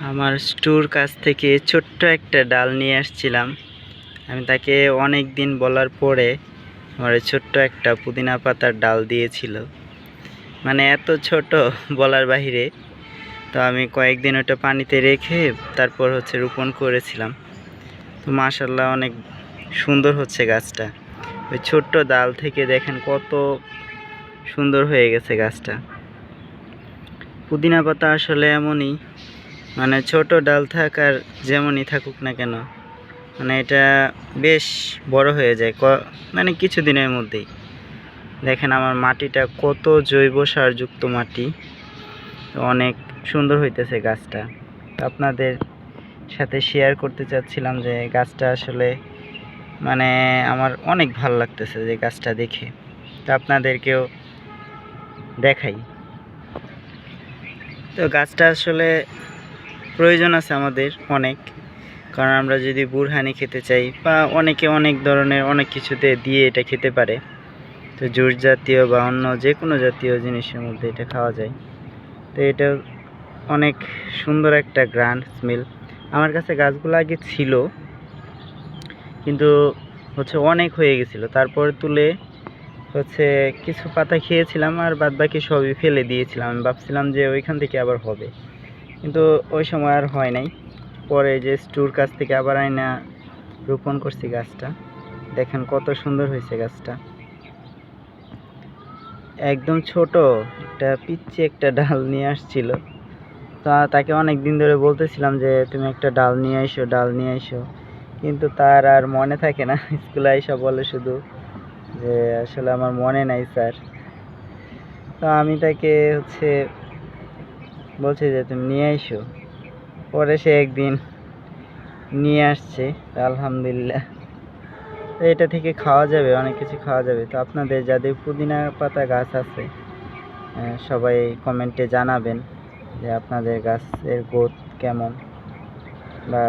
আমার স্টুর কাছ থেকে ছোট্ট একটা ডাল নিয়ে আসছিলাম। আমি তাকে অনেক দিন বলার পরে আমার ছোট্ট একটা পুদিনা পাতার ডাল দিয়েছিল। মানে এত ছোট বলার বাহিরে, তো আমি কয়েকদিন ওটা পানিতে রেখে তারপর হচ্ছে রোপণ করেছিলাম। তো মাশাল্লাহ অনেক সুন্দর হচ্ছে গাছটা। ওই ছোট্ট ডাল থেকে দেখেন কত সুন্দর হয়ে গেছে গাছটা। পুদিনা পাতা আসলে এমনই মানে ছোট ডাল থাক আর যেমনই থাকুক না কেন মানে এটা বেশ বড় হয়ে যায় ক মানে কিছুদিনের মধ্যেই। দেখেন আমার মাটিটা কত জৈব সারযুক্ত মাটি, অনেক সুন্দর হইতেছে গাছটা। আপনাদের সাথে শেয়ার করতে চাচ্ছিলাম যে গাছটা আসলে মানে আমার অনেক ভালো লাগতেছে যে গাছটা দেখে। তো আপনাদেরকেও দেখাই। তো গাছটা আসলে প্রয়োজন আছে আমাদের অনেক। কারণ আমরা যদি বুরহানি খেতে চাই বা অনেকে অনেক ধরনের অনেক কিছুতে দিয়ে এটা খেতে পারে। তো জুস জাতীয় বা অন্য যে কোনো জাতীয় জিনিসের মধ্যে এটা খাওয়া যায়। তো এটা অনেক সুন্দর একটা গ্রান্ড স্মেল। আমার কাছে গাছগুলো আগে ছিল, কিন্তু হচ্ছে অনেক হয়ে গেছিল। তারপর তুলে হচ্ছে কিছু পাতা খেয়েছিলাম আর বাদ বাকি সবই ফেলে দিয়েছিলাম। আমি ভাবছিলাম যে ওইখান থেকে আবার হবে। কিন্তু ওই সময় আর হয় নাই। পরে যে স্টুর কাছ থেকে আবার আইনা রোপণ করছি গাছটা। দেখেন কত সুন্দর হয়েছে গাছটা। একদম ছোট, একটা পিচ্ছি একটা ডাল নিয়ে আসছিল। তা তাকে অনেক দিন ধরে বলতেছিলাম যে, তুমি একটা ডাল নিয়ে এসো ডাল নিয়ে এসো কিন্তু তার আর মনে থাকে না, স্কুলে আইসা বলে শুধু যে, আসলে আমার মনে নাই স্যার। তো আমি তাকে হচ্ছে বলছি যে, তুমি নিয়ে এসো পরে সে একদিন নিয়ে আসছে, আলহামদুলিল্লাহ। এটা থেকে খাওয়া যাবে, অনেক কিছু খাওয়া যাবে। তো আপনাদের যাদের পুদিনা পাতা গাছ আছে সবাই কমেন্টে জানাবেন যে, আপনাদের গাছের গ্রোথ কেমন বা